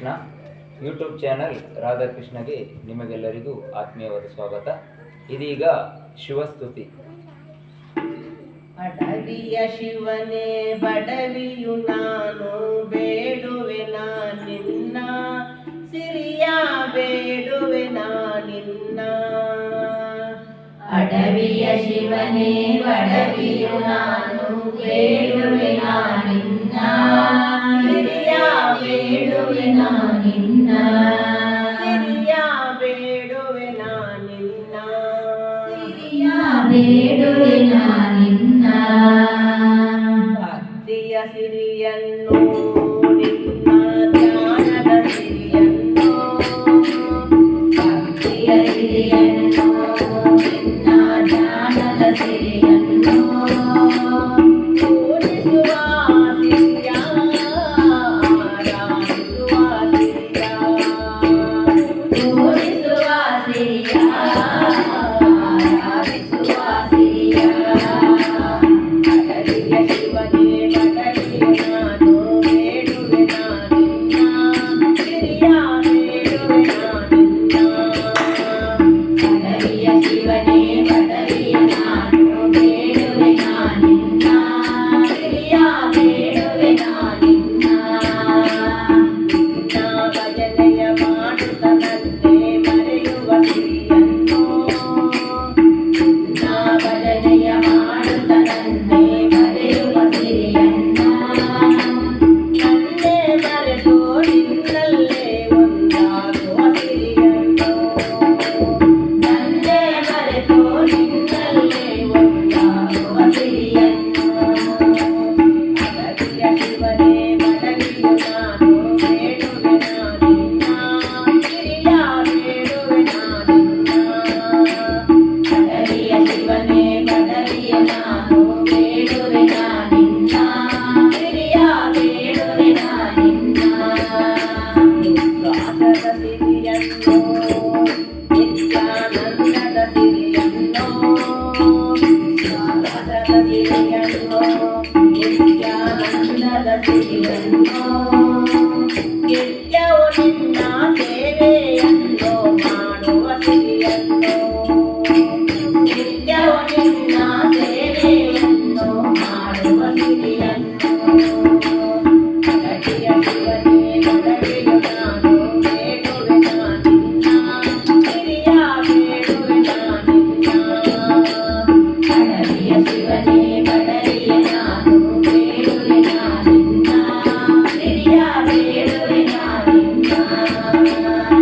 Radhakrishna YouTube channel ರಾಧಾಕೃಷ್ಣಗೆ ನಿಮಗೆಲ್ಲರಿಗೂ ಆತ್ಮೀಯವಾದ ಸ್ವಾಗತ. ಇದೀಗ ಶಿವಸ್ತುತಿ. ಅಡವಿಯ ಶಿವನೇ, ಬಡವಿಯು ನಾನು, ಬೇಡುವೆ ನಿನ್ನ. ಸಿರಿಯ ಬೇಡುವೆ ನಿನ್ನ. ಅಡವಿಯ ಶಿವನೇ, ಬಡವಿಯು ನಾನು, ಬೇಡುವೆ ನಿನ್ನ. ಬೇಡುವೆ ನಿನ್ನ ಸಿರಿಯ ಬೇಡುವೆ ನಿನ್ನ ಸಿರಿಯ ಬೇಡುವೆ ನಿನ್ನ ಭಕ್ತಿಯ ಸಿರಿ You're my you, Música